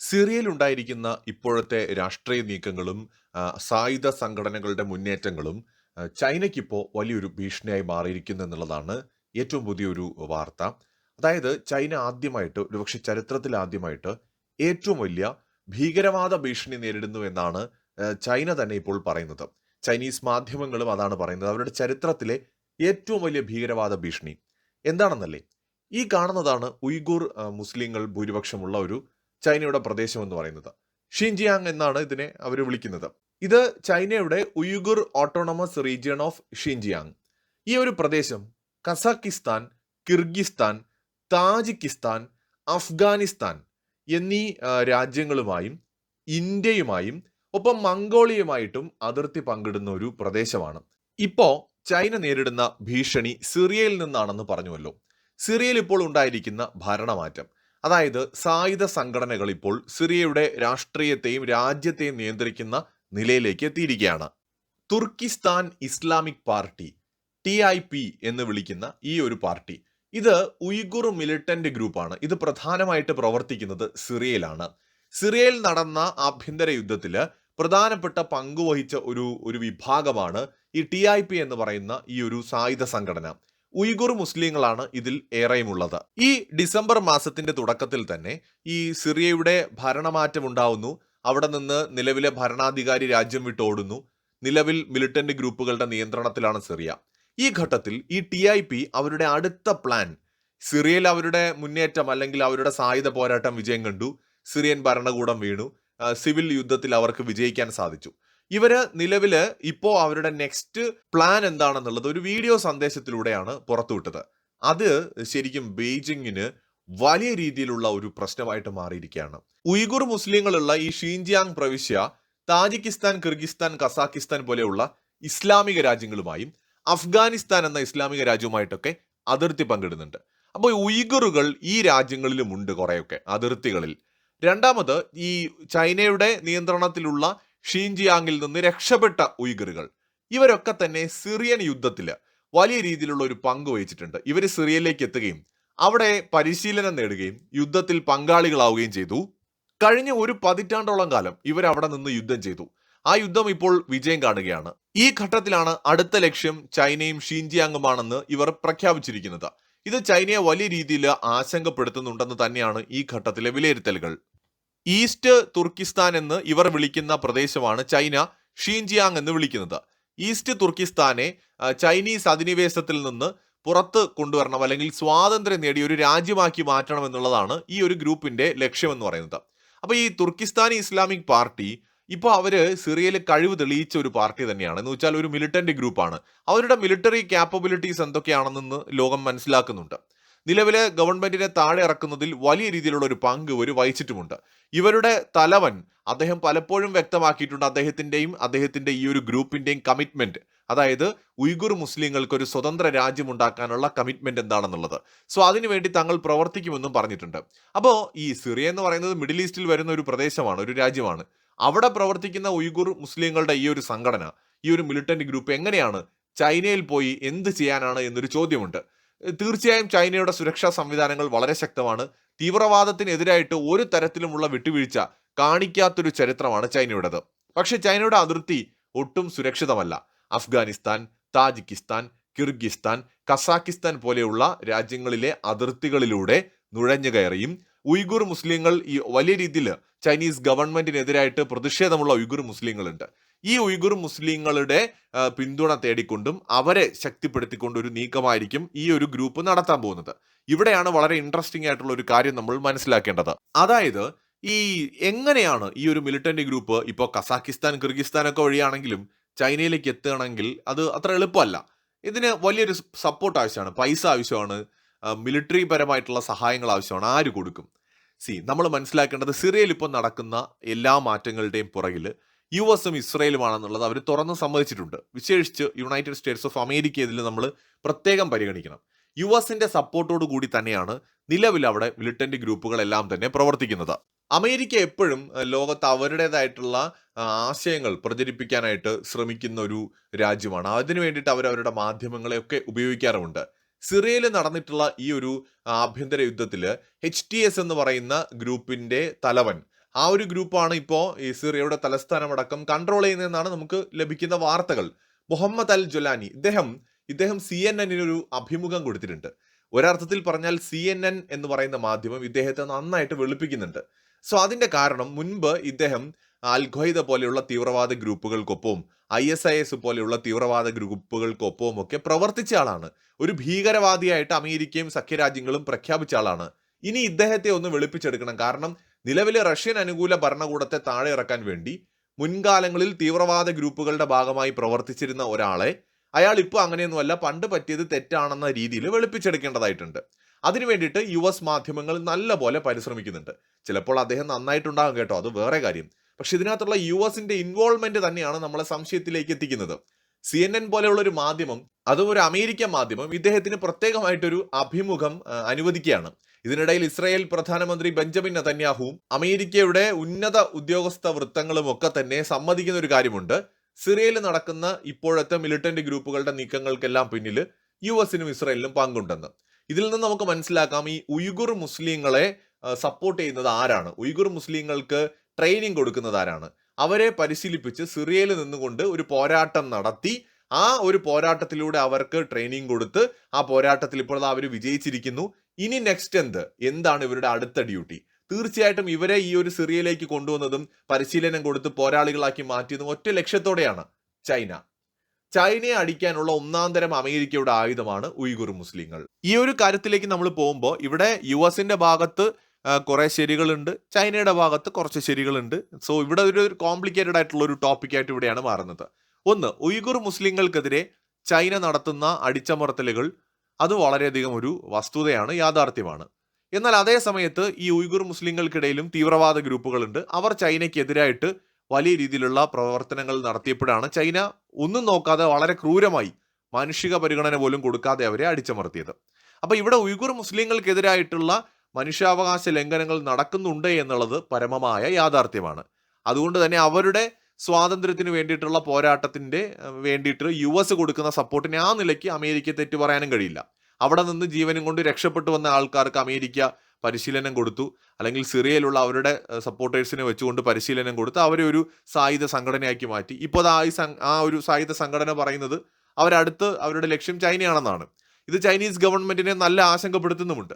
സിറിയയിൽ ഉണ്ടായിരിക്കുന്ന ഇപ്പോഴത്തെ രാഷ്ട്രീയ നീക്കങ്ങളും സായുധ സംഘടനകളുടെ മുന്നേറ്റങ്ങളും ചൈനയ്ക്കിപ്പോൾ വലിയൊരു ഭീഷണിയായി മാറിയിരിക്കുന്നു എന്നുള്ളതാണ് ഏറ്റവും പുതിയൊരു വാർത്ത. അതായത് ചൈന ആദ്യമായിട്ട് ഒരുപക്ഷെ ചരിത്രത്തിൽ ആദ്യമായിട്ട് ഏറ്റവും വലിയ ഭീകരവാദ ഭീഷണി നേരിടുന്നു എന്നാണ് ചൈന തന്നെ ഇപ്പോൾ പറയുന്നത്. ചൈനീസ് മാധ്യമങ്ങളും അതാണ് പറയുന്നത്. അവരുടെ ചരിത്രത്തിലെ ഏറ്റവും വലിയ ഭീകരവാദ ഭീഷണി. എന്താണെന്നല്ലേ? ഈ കാണുന്നതാണ് ഉയ്ഗൂർ മുസ്ലിങ്ങൾ ഭൂരിപക്ഷമുള്ള ഒരു ചൈനയുടെ പ്രദേശം എന്ന് പറയുന്നത്. ഷിൻജിയാങ് എന്നാണ് ഇതിനെ അവർ വിളിക്കുന്നത്. ഇത് ചൈനയുടെ Uyghur autonomous region of Xinjiang. ഈ ഒരു പ്രദേശം കസാക്കിസ്ഥാൻ കിർഗിസ്ഥാൻ താജിക്കിസ്ഥാൻ അഫ്ഗാനിസ്ഥാൻ എന്നീ രാജ്യങ്ങളുമായും ഇന്ത്യയുമായും ഒപ്പം മംഗോളിയയുമായിട്ടും അതിർത്തി പങ്കിടുന്ന ഒരു പ്രദേശമാണ്. ഇപ്പോ ചൈന നേരിടുന്ന ഭീഷണി സിറിയയിൽ നിന്നാണെന്ന് പറഞ്ഞുവല്ലോ. സിറിയയിൽ ഇപ്പോൾ ഉണ്ടായിരിക്കുന്ന ഭരണമാറ്റം. അതായത് സായുധ സംഘടനകൾ ഇപ്പോൾ സിറിയയുടെ രാഷ്ട്രീയത്തെയും രാജ്യത്തെയും നിയന്ത്രിക്കുന്ന നിലയിലേക്ക് എത്തിയിരിക്കുകയാണ്. Turkistan Islamic party T I P എന്ന് വിളിക്കുന്ന ഈ ഒരു പാർട്ടി. ഇത് ഉയ്ഗുർ മിലിറ്റന്റ് ഗ്രൂപ്പാണ്. ഇത് പ്രധാനമായിട്ട് പ്രവർത്തിക്കുന്നത് സിറിയയിലാണ്. സിറിയയിൽ നടന്ന ആഭ്യന്തര യുദ്ധത്തിൽ പ്രധാനപ്പെട്ട പങ്കുവഹിച്ച ഒരു ഒരു വിഭാഗമാണ് ഈ ടി ഐ പി എന്ന് പറയുന്ന ഈ ഒരു സായുധ സംഘടന. ഉയ്ഗുർ മുസ്ലിങ്ങളാണ് ഇതിൽ ഏറെയുമുള്ളത്. ഈ ഡിസംബർ മാസത്തിന്റെ തുടക്കത്തിൽ തന്നെ ഈ സിറിയയുടെ ഭരണമാറ്റം ഉണ്ടാവുന്നു. അവിടെ നിന്ന് നിലവിലെ ഭരണാധികാരി രാജ്യം വിട്ടോടുന്നു നിലവിൽ മിലിറ്റന്റ് ഗ്രൂപ്പുകളുടെ നിയന്ത്രണത്തിലാണ് സിറിയ. ഈ ഘട്ടത്തിൽ ഈ ടി ഐ പി അവരുടെ അടുത്ത പ്ലാൻ സിറിയയിൽ അവരുടെ മുന്നേറ്റം അല്ലെങ്കിൽ അവരുടെ സായുധ പോരാട്ടം വിജയം കണ്ടു. സിറിയൻ ഭരണകൂടം വീണു. സിവിൽ യുദ്ധത്തിൽ അവർക്ക് വിജയിക്കാൻ സാധിച്ചു. ഇവർ നിലവിൽ ഇപ്പോ അവരുടെ നെക്സ്റ്റ് പ്ലാൻ എന്താണെന്നുള്ളത് ഒരു വീഡിയോ സന്ദേശത്തിലൂടെയാണ് പുറത്തുവിട്ടത്. അത് ശരിക്കും ബെയ്ജിങ്ങിന് വലിയ രീതിയിലുള്ള ഒരു പ്രശ്നമായിട്ട് മാറിയിരിക്കുകയാണ്. ഉയ്ഗുർ മുസ്ലിങ്ങളുള്ള ഈ ഷീൻജിയാങ് പ്രവിശ്യ താജിക്കിസ്ഥാൻ കിർഗിസ്ഥാൻ കസാക്കിസ്ഥാൻ പോലെയുള്ള ഇസ്ലാമിക രാജ്യങ്ങളുമായും അഫ്ഗാനിസ്ഥാൻ എന്ന ഇസ്ലാമിക രാജ്യവുമായിട്ടൊക്കെ അതിർത്തി പങ്കിടുന്നുണ്ട്. അപ്പോൾ ഉയ്ഗുറുകൾ ഈ രാജ്യങ്ങളിലും ഉണ്ട് കുറെയൊക്കെ അതിർത്തികളിൽ. രണ്ടാമത് ഈ ചൈനയുടെ നിയന്ത്രണത്തിലുള്ള ഷീൻജിയാങ്ങിൽ നിന്ന് രക്ഷപ്പെട്ട ഉയ്ഗറുകൾ. ഇവരൊക്കെ തന്നെ സിറിയൻ യുദ്ധത്തിൽ വലിയ രീതിയിലുള്ള ഒരു പങ്ക് വഹിച്ചിട്ടുണ്ട്. ഇവർ സിറിയയിലേക്ക് എത്തുകയും അവിടെ പരിശീലനം നേടുകയും യുദ്ധത്തിൽ പങ്കാളികളാവുകയും ചെയ്തു. കഴിഞ്ഞ ഒരു പതിറ്റാണ്ടോളം കാലം ഇവർ അവിടെ നിന്ന് യുദ്ധം ചെയ്തു. ആ യുദ്ധം ഇപ്പോൾ വിജയം കാണുകയാണ്. ഈ ഘട്ടത്തിലാണ് അടുത്ത ലക്ഷ്യം ചൈനയും ഷീൻജിയാങ്ങുമാണെന്ന് ഇവർ പ്രഖ്യാപിച്ചിരിക്കുന്നത്. ഇത് ചൈനയെ വലിയ രീതിയിൽ ആശങ്കപ്പെടുത്തുന്നുണ്ടെന്ന് തന്നെയാണ് ഈ ഘട്ടത്തിലെ വിലയിരുത്തലുകൾ. ഈസ്റ്റ് തുർക്കിസ്ഥാൻ എന്ന് ഇവർ വിളിക്കുന്ന പ്രദേശമാണ് ചൈന ഷീൻജിയാങ് എന്ന് വിളിക്കുന്നത്. ഈസ്റ്റ് തുർക്കിസ്ഥാനെ ചൈനീസ് അധിനിവേശത്തിൽ നിന്ന് പുറത്ത് കൊണ്ടുവരണം അല്ലെങ്കിൽ സ്വാതന്ത്ര്യം നേടി ഒരു രാജ്യമാക്കി മാറ്റണം എന്നുള്ളതാണ് ഈ ഒരു ഗ്രൂപ്പിന്റെ ലക്ഷ്യമെന്ന് പറയുന്നത്. അപ്പൊ ഈ തുർക്കിസ്ഥാനി ഇസ്ലാമിക് പാർട്ടി ഇപ്പോൾ അവർ സിറിയയിൽ കഴിവ് തെളിയിച്ച ഒരു പാർട്ടി തന്നെയാണ്. എന്ന് വെച്ചാൽ ഒരു മിലിറ്റന്റ് ഗ്രൂപ്പാണ്. അവരുടെ മിലിറ്ററി ക്യാപ്പബിലിറ്റീസ് എന്തൊക്കെയാണെന്ന് ലോകം മനസ്സിലാക്കുന്നുണ്ട്. നിലവിലെ ഗവൺമെന്റിനെ താഴെ ഇറക്കുന്നതിൽ വലിയ രീതിയിലുള്ള ഒരു പങ്ക് ഇവർ വഹിച്ചിട്ടുമുണ്ട്. ഇവരുടെ തലവൻ അദ്ദേഹം പലപ്പോഴും വ്യക്തമാക്കിയിട്ടുണ്ട് അദ്ദേഹത്തിന്റെയും അദ്ദേഹത്തിന്റെ ഈ ഒരു ഗ്രൂപ്പിന്റെയും കമ്മിറ്റ്മെന്റ് അതായത് ഉയ്ഗുർ മുസ്ലിങ്ങൾക്ക് ഒരു സ്വതന്ത്ര രാജ്യം ഉണ്ടാക്കാനുള്ള കമ്മിറ്റ്മെന്റ് എന്താണെന്നുള്ളത് സോ അതിനുവേണ്ടി തങ്ങൾ പ്രവർത്തിക്കുമെന്നും പറഞ്ഞിട്ടുണ്ട്. അപ്പോൾ ഈ സിറിയ എന്ന് പറയുന്നത് മിഡിൽ ഈസ്റ്റിൽ വരുന്ന ഒരു പ്രദേശമാണ് ഒരു രാജ്യമാണ്. അവിടെ പ്രവർത്തിക്കുന്ന ഉയ്ഗുർ മുസ്ലിങ്ങളുടെ ഈ ഒരു സംഘടന ഈ ഒരു മിലിറ്റന്റ് ഗ്രൂപ്പ് എങ്ങനെയാണ് ചൈനയിൽ പോയി എന്ത് ചെയ്യാനാണ് എന്നൊരു ചോദ്യമുണ്ട്. തീർച്ചയായും ചൈനയുടെ സുരക്ഷാ സംവിധാനങ്ങൾ വളരെ ശക്തമാണ്. തീവ്രവാദത്തിനെതിരായിട്ട് ഒരു തരത്തിലുമുള്ള വിട്ടുവീഴ്ച കാണിക്കാത്തൊരു ചരിത്രമാണ് ചൈനയുടേത്. പക്ഷേ ചൈനയുടെ അതിർത്തി ഒട്ടും സുരക്ഷിതമല്ല. അഫ്ഗാനിസ്ഥാൻ താജിക്കിസ്ഥാൻ കിർഗിസ്ഥാൻ കസാക്കിസ്ഥാൻ പോലെയുള്ള രാജ്യങ്ങളിലെ അതിർത്തികളിലൂടെ നുഴഞ്ഞു കയറിയും ഉയ്ഗുർ മുസ്ലിങ്ങൾ ഈ വലിയ രീതിയിൽ ചൈനീസ് ഗവൺമെന്റിനെതിരായിട്ട് പ്രതിഷേധമുള്ള ഉയ്ഗുർ മുസ്ലിങ്ങളുണ്ട്. ഈ ഉയ്ഗുർ മുസ്ലിങ്ങളുടെ പിന്തുണ തേടിക്കൊണ്ടും അവരെ ശക്തിപ്പെടുത്തിക്കൊണ്ട് ഒരു നീക്കമായിരിക്കും ഈ ഒരു ഗ്രൂപ്പ് നടത്താൻ പോകുന്നത്. ഇവിടെയാണ് വളരെ ഇൻട്രസ്റ്റിംഗ് ആയിട്ടുള്ള ഒരു കാര്യം നമ്മൾ മനസ്സിലാക്കേണ്ടത്. അതായത് ഈ എങ്ങനെയാണ് ഈ ഒരു മിലിറ്റന്റ് ഗ്രൂപ്പ് ഇപ്പോൾ കസാഖിസ്ഥാൻ കിർഗിസ്ഥാനൊക്കെ വഴിയാണെങ്കിലും ചൈനയിലേക്ക് എത്തുകയാണെങ്കിൽ അത് അത്ര എളുപ്പമല്ല. ഇതിന് വലിയൊരു സപ്പോർട്ട് ആവശ്യമാണ്. പൈസ ആവശ്യമാണ്. മിലിറ്ററി പരമായിട്ടുള്ള സഹായങ്ങൾ ആവശ്യമാണ്. ആര് കൊടുക്കും? സി നമ്മൾ മനസ്സിലാക്കേണ്ടത് സിറിയയിൽ ഇപ്പോൾ നടക്കുന്ന എല്ലാ മാറ്റങ്ങളുടെയും പുറകിൽ യു എസും ഇസ്രയേലുമാണെന്നുള്ളത് അവർ തുറന്ന് സമ്മതിച്ചിട്ടുണ്ട്. വിശേഷിച്ച് യുണൈറ്റഡ് സ്റ്റേറ്റ്സ് ഓഫ് അമേരിക്ക ഇതിൽ നമ്മൾ പ്രത്യേകം പരിഗണിക്കണം. യു എസിന്റെ സപ്പോർട്ടോടു കൂടി തന്നെയാണ് നിലവിൽ അവിടെ മിലിറ്റന്റ് ഗ്രൂപ്പുകളെല്ലാം തന്നെ പ്രവർത്തിക്കുന്നത്. അമേരിക്ക എപ്പോഴും ലോകത്ത് അവരുടേതായിട്ടുള്ള ആശയങ്ങൾ പ്രചരിപ്പിക്കാനായിട്ട് ശ്രമിക്കുന്ന ഒരു രാജ്യമാണ്. അതിനു വേണ്ടിയിട്ട് അവർ അവരുടെ മാധ്യമങ്ങളെയൊക്കെ ഉപയോഗിക്കാറുമുണ്ട്. സിറിയയിൽ നടന്നിട്ടുള്ള ഈ ഒരു ആഭ്യന്തര യുദ്ധത്തിൽ എച്ച് ടി എസ് എന്ന് പറയുന്ന ഗ്രൂപ്പിന്റെ തലവൻ ആ ഒരു ഗ്രൂപ്പാണ് ഇപ്പോൾ ഈ സിറിയയുടെ തലസ്ഥാനമടക്കം കൺട്രോൾ ചെയ്യുന്നതെന്നാണ് നമുക്ക് ലഭിക്കുന്ന വാർത്തകൾ. മുഹമ്മദ് അൽ ജൊലാനി ഇദ്ദേഹം ഇദ്ദേഹം സി എൻ ഒരു അഭിമുഖം കൊടുത്തിട്ടുണ്ട്. ഒരർത്ഥത്തിൽ പറഞ്ഞാൽ സി എൻ എൻ എന്ന് പറയുന്ന മാധ്യമം ഇദ്ദേഹത്തെ നന്നായിട്ട് വെളുപ്പിക്കുന്നുണ്ട്. സോ അതിന്റെ കാരണം മുൻപ് ഇദ്ദേഹം അൽ പോലെയുള്ള തീവ്രവാദ ഗ്രൂപ്പുകൾക്കൊപ്പവും ഐ എസ് ഐ എസ് പോലെയുള്ള തീവ്രവാദ ഗ്രൂപ്പുകൾക്കൊപ്പവും ഒക്കെ പ്രവർത്തിച്ച ആളാണ്. ഒരു ഭീകരവാദിയായിട്ട് അമേരിക്കയും സഖ്യരാജ്യങ്ങളും പ്രഖ്യാപിച്ച ആളാണ്. ഇനി ഇദ്ദേഹത്തെ ഒന്ന് വെളുപ്പിച്ചെടുക്കണം. കാരണം നിലവിലെ റഷ്യൻ അനുകൂല ഭരണകൂടത്തെ താഴെ ഇറക്കാൻ വേണ്ടി മുൻകാലങ്ങളിൽ തീവ്രവാദ ഗ്രൂപ്പുകളുടെ ഭാഗമായി പ്രവർത്തിച്ചിരുന്ന ഒരാളെ അയാൾ ഇപ്പോൾ അങ്ങനെയൊന്നുമല്ല പണ്ട് പറ്റിയത് തെറ്റാണെന്ന രീതിയിൽ വെളുപ്പിച്ചെടുക്കേണ്ടതായിട്ടുണ്ട്. അതിനു വേണ്ടിയിട്ട് യു എസ് മാധ്യമങ്ങൾ നല്ലപോലെ പരിശ്രമിക്കുന്നുണ്ട്. ചിലപ്പോൾ അദ്ദേഹം നന്നായിട്ടുണ്ടാകും കേട്ടോ അത് വേറെ കാര്യം. പക്ഷെ ഇതിനകത്തുള്ള യു എസിന്റെ ഇൻവോൾവ്മെന്റ് തന്നെയാണ് നമ്മളെ സംശയത്തിലേക്ക് എത്തിക്കുന്നത്. സി എൻ എൻ പോലെയുള്ള ഒരു മാധ്യമം അതും ഒരു അമേരിക്കൻ മാധ്യമം ഇദ്ദേഹത്തിന് പ്രത്യേകമായിട്ടൊരു അഭിമുഖം അനുവദിക്കുകയാണ്. ഇതിനിടയിൽ ഇസ്രായേൽ പ്രധാനമന്ത്രി ബെഞ്ചമിൻ നതന്യാഹുവും അമേരിക്കയുടെ ഉന്നത ഉദ്യോഗസ്ഥ വൃത്തങ്ങളും ഒക്കെ തന്നെ സമ്മതിക്കുന്ന ഒരു കാര്യമുണ്ട്. സിറിയയിൽ നടക്കുന്ന ഇപ്പോഴത്തെ മിലിറ്റന്റ് ഗ്രൂപ്പുകളുടെ നീക്കങ്ങൾക്കെല്ലാം പിന്നിൽ യു എസിനും ഇസ്രായേലിനും പങ്കുണ്ടെന്ന്. ഇതിൽ നിന്ന് നമുക്ക് മനസ്സിലാക്കാം ഈ ഉയ്ഗുർ മുസ്ലിങ്ങളെ സപ്പോർട്ട് ചെയ്യുന്നത് ആരാണ്? ഉയ്ഗുർ മുസ്ലിങ്ങൾക്ക് ട്രെയിനിങ് കൊടുക്കുന്നത് ആരാണ്? അവരെ പരിശീലിപ്പിച്ച് സിറിയയിൽ നിന്നുകൊണ്ട് ഒരു പോരാട്ടം നടത്തി ആ ഒരു പോരാട്ടത്തിലൂടെ അവർക്ക് ട്രെയിനിങ് കൊടുത്ത് ആ പോരാട്ടത്തിൽ ഇപ്പോൾ അവർ വിജയിച്ചിരിക്കുന്നു. ഇനി നെക്സ്റ്റ് എന്ത്? എന്താണ് ഇവരുടെ അടുത്ത ഡ്യൂട്ടി തീർച്ചയായിട്ടും ഇവരെ ഈ ഒരു സിറിയയിലേക്ക് കൊണ്ടുവന്നതും പരിശീലനം കൊടുത്ത് പോരാളികളാക്കി മാറ്റിയതും ഒറ്റ ലക്ഷ്യത്തോടെയാണ് ചൈന. ചൈനയെ അടിക്കാനുള്ള ഒന്നാം തരം അമേരിക്കയുടെ ആയുധമാണ് ഉയ്ഗുർ മുസ്ലിങ്ങൾ. ഈ ഒരു കാര്യത്തിലേക്ക് നമ്മൾ പോകുമ്പോൾ ഇവിടെ യു എസിന്റെ ഭാഗത്ത് കുറെ ശരികളുണ്ട്. ചൈനയുടെ ഭാഗത്ത് കുറച്ച് ശരികളുണ്ട്. സോ ഇവിടെ ഒരു കോംപ്ലിക്കേറ്റഡ് ആയിട്ടുള്ള ഒരു ടോപ്പിക് ആയിട്ട് ഇവിടെയാണ് മാറുന്നത്. ഒന്ന് ഉയ്ഗുർ മുസ്ലിങ്ങൾക്കെതിരെ ചൈന നടത്തുന്ന അടിച്ചമർത്തലുകൾ അത് വളരെയധികം ഒരു വസ്തുതയാണ് യാഥാർത്ഥ്യമാണ്. എന്നാൽ അതേ സമയത്ത് ഈ ഉയ്ഗുർ മുസ്ലിങ്ങൾക്കിടയിലും തീവ്രവാദ ഗ്രൂപ്പുകളുണ്ട്. അവർ ചൈനയ്ക്കെതിരായിട്ട് വലിയ രീതിയിലുള്ള പ്രവർത്തനങ്ങൾ നടത്തിയപ്പോഴാണ് ചൈന ഒന്നും നോക്കാതെ വളരെ ക്രൂരമായി മാനുഷിക പരിഗണന പോലും കൊടുക്കാതെ അവരെ അടിച്ചമർത്തിയത്. അപ്പൊ ഇവിടെ ഉയ്ഗുർ മുസ്ലിങ്ങൾക്കെതിരായിട്ടുള്ള മനുഷ്യാവകാശ ലംഘനങ്ങൾ നടക്കുന്നുണ്ട് എന്നുള്ളത് പരമമായ യാഥാർത്ഥ്യമാണ്. അതുകൊണ്ട് തന്നെ അവരുടെ സ്വാതന്ത്ര്യത്തിന് വേണ്ടിയിട്ടുള്ള പോരാട്ടത്തിന്റെ വേണ്ടിയിട്ട് യു എസ് കൊടുക്കുന്ന സപ്പോർട്ടിനെ ആ നിലയ്ക്ക് അമേരിക്ക തെറ്റു പറയാനും കഴിയില്ല. അവിടെ നിന്ന് ജീവനും കൊണ്ട് രക്ഷപ്പെട്ടു വന്ന ആൾക്കാർക്ക് അമേരിക്ക പരിശീലനം കൊടുത്തു. അല്ലെങ്കിൽ സിറിയയിലുള്ള അവരുടെ സപ്പോർട്ടേഴ്സിനെ വെച്ചുകൊണ്ട് പരിശീലനം കൊടുത്ത് അവരെ ഒരു സായുധ സംഘടനയാക്കി മാറ്റി. ഇപ്പോൾ ആ ആ ഒരു സായുധ സംഘടന പറയുന്നത് അവരടുത്ത് അവരുടെ ലക്ഷ്യം ചൈനയാണെന്നാണ്. ഇത് ചൈനീസ് ഗവൺമെന്റിനെ നല്ല ആശങ്കപ്പെടുത്തുന്നുമുണ്ട്.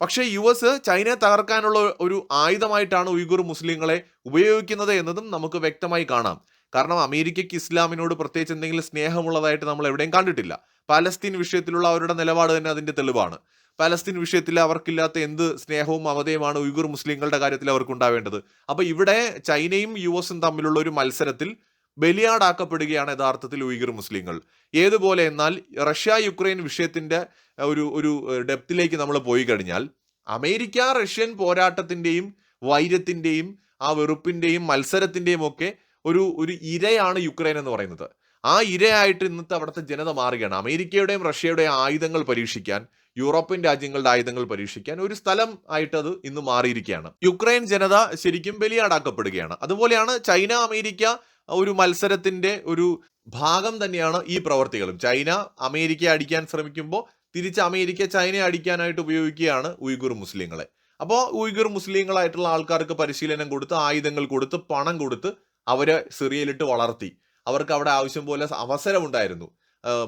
പക്ഷേ യു എസ് ചൈനയെ തകർക്കാനുള്ള ഒരു ആയുധമായിട്ടാണ് ഉയ്ഗുർ മുസ്ലിങ്ങളെ ഉപയോഗിക്കുന്നത് എന്നതും നമുക്ക് വ്യക്തമായി കാണാം. കാരണം അമേരിക്കയ്ക്ക് ഇസ്ലാമിനോട് പ്രത്യേകിച്ച് എന്തെങ്കിലും സ്നേഹമുള്ളതായിട്ട് നമ്മൾ എവിടെയും കണ്ടിട്ടില്ല. പാലസ്തീൻ വിഷയത്തിലുള്ള അവരുടെ നിലപാട് തന്നെ അതിന്റെ തെളിവാണ്. പാലസ്തീൻ വിഷയത്തിൽ അവർക്കില്ലാത്ത എന്ത് സ്നേഹവും മമതയുമാണ് ഉയ്ഗുർ മുസ്ലിങ്ങളുടെ കാര്യത്തിൽ അവർക്ക് ഉണ്ടാവേണ്ടത് അപ്പോൾ ഇവിടെ ചൈനയും യു എസും തമ്മിലുള്ള ഒരു മത്സരത്തിൽ ബലിയാടാക്കപ്പെടുകയാണ് യഥാർത്ഥത്തിൽ ഉയിഗർ മുസ്ലിങ്ങൾ. ഏതുപോലെ എന്നാൽ റഷ്യ യുക്രൈൻ വിഷയത്തിന്റെ ഒരു ഒരു ഡെപ്തിലേക്ക് നമ്മൾ പോയി കഴിഞ്ഞാൽ അമേരിക്ക റഷ്യൻ പോരാട്ടത്തിന്റെയും വൈര്യത്തിന്റെയും ആ വെറുപ്പിന്റെയും മത്സരത്തിന്റെയും ഒക്കെ ഒരു ഒരു ഇരയാണ് യുക്രൈൻ എന്ന് പറയുന്നത്. ആ ഇരയായിട്ട് ഇന്നത്തെ അവിടുത്തെ ജനത മാറുകയാണ്. അമേരിക്കയുടെയും റഷ്യയുടെയും ആയുധങ്ങൾ പരീക്ഷിക്കാൻ യൂറോപ്യൻ രാജ്യങ്ങളുടെ ആയുധങ്ങൾ പരീക്ഷിക്കാൻ ഒരു സ്ഥലം ആയിട്ട് അത് ഇന്ന് മാറിയിരിക്കുകയാണ്. യുക്രൈൻ ജനത ശരിക്കും ബലിയാടാക്കപ്പെടുകയാണ്. അതുപോലെയാണ് ചൈന അമേരിക്ക ഒരു മത്സരത്തിന്റെ ഒരു ഭാഗം തന്നെയാണ് ഈ പ്രവർത്തികളും. ചൈന അമേരിക്കയെ അടിക്കാൻ ശ്രമിക്കുമ്പോൾ തിരിച്ച് അമേരിക്ക ചൈനയെ അടിക്കാനായിട്ട് ഉപയോഗിക്കുകയാണ് ഉയ്ഗുർ മുസ്ലിങ്ങളെ. അപ്പോൾ ഉയ്ഗുർ മുസ്ലിങ്ങളായിട്ടുള്ള ആൾക്കാർക്ക് പരിശീലനം കൊടുത്ത് ആയുധങ്ങൾ കൊടുത്ത് പണം കൊടുത്ത് അവരെ സിറിയയിലിട്ട് വളർത്തി. അവർക്ക് അവിടെ ആവശ്യം പോലെ അവസരമുണ്ടായിരുന്നു.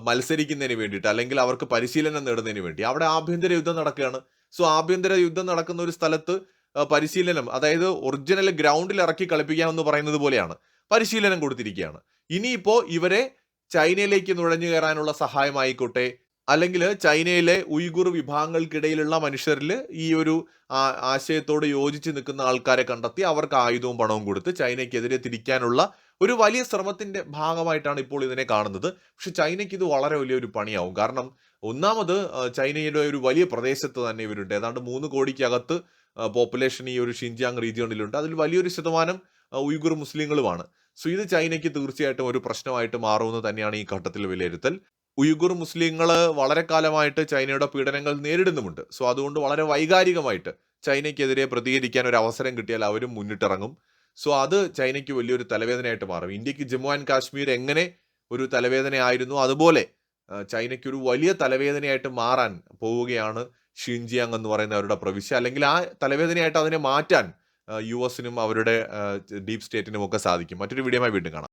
മത്സരിക്കുന്നതിന് വേണ്ടിയിട്ട് അല്ലെങ്കിൽ അവർക്ക് പരിശീലനം നേടുന്നതിന് വേണ്ടി. അവിടെ ആഭ്യന്തര യുദ്ധം നടക്കുകയാണ്. സോ ആഭ്യന്തര യുദ്ധം നടക്കുന്ന ഒരു സ്ഥലത്ത് പരിശീലനം അതായത് ഒറിജിനൽ ഗ്രൗണ്ടിൽ ഇറക്കി കളിപ്പിക്കാമെന്ന് പറയുന്നത് പോലെയാണ്. പരിശീലനം കൊടുത്തിരിക്കുകയാണ്. ഇനിയിപ്പോ ഇവരെ ചൈനയിലേക്ക് നുഴഞ്ഞു കയറാനുള്ള സഹായമായിക്കോട്ടെ അല്ലെങ്കിൽ ചൈനയിലെ ഉയ്ഗുർ വിഭാഗങ്ങൾക്കിടയിലുള്ള മനുഷ്യരിൽ ഈ ഒരു ആശയത്തോട് യോജിച്ച് നിൽക്കുന്ന ആൾക്കാരെ കണ്ടെത്തി അവർക്ക് ആയുധവും പണവും കൊടുത്ത് ചൈനയ്ക്കെതിരെ തിരിക്കാനുള്ള ഒരു വലിയ ശ്രമത്തിന്റെ ഭാഗമായിട്ടാണ് ഇപ്പോൾ ഇതിനെ കാണുന്നത്. പക്ഷെ ചൈനയ്ക്ക് ഇത് വളരെ വലിയൊരു പണിയാവും. കാരണം ഒന്നാമത് ചൈനയുടെ ഒരു വലിയ പ്രദേശത്ത് തന്നെ ഇവരുണ്ട്. ഏതാണ്ട് മൂന്ന് കോടിക്കകത്ത് പോപ്പുലേഷൻ ഈ ഒരു ഷിൻജിയാങ് റീജിയണിലുണ്ട് അതിൽ വലിയൊരു ശതമാനം ഉയ്ഗുർ മുസ്ലിങ്ങളുമാണ്. സോ ഇത് ചൈനയ്ക്ക് തീർച്ചയായിട്ടും ഒരു പ്രശ്നമായിട്ട് മാറുമെന്ന് തന്നെയാണ് ഈ ഘട്ടത്തിൽ വിലയിരുത്തൽ. ഉയ്ഗുർ മുസ്ലിങ്ങൾ വളരെ കാലമായിട്ട് ചൈനയുടെ പീഡനങ്ങൾ നേരിടുന്നുമുണ്ട്. സോ അതുകൊണ്ട് വളരെ വൈകാരികമായിട്ട് ചൈനയ്ക്കെതിരെ പ്രതികരിക്കാൻ ഒരു അവസരം കിട്ടിയാൽ അവരും മുന്നിട്ടിറങ്ങും. സോ അത് ചൈനയ്ക്ക് വലിയൊരു തലവേദനയായിട്ട് മാറും. ഇന്ത്യയ്ക്ക് ജമ്മു ആൻഡ് കാശ്മീർ എങ്ങനെ ഒരു തലവേദനയായിരുന്നു അതുപോലെ ചൈനയ്ക്ക് ഒരു വലിയ തലവേദനയായിട്ട് മാറാൻ പോവുകയാണ് ഷിൻജിയാങ് എന്ന് പറയുന്ന അവരുടെ പ്രവിശ്യ. അല്ലെങ്കിൽ ആ തലവേദനയായിട്ട് അതിനെ മാറ്റാൻ യു എസിനും അവരുടെ ഡീപ് സ്റ്റേറ്റിനും ഒക്കെ സാധിക്കും. മറ്റൊരു വീഡിയോയുമായി വീണ്ടും കാണാം.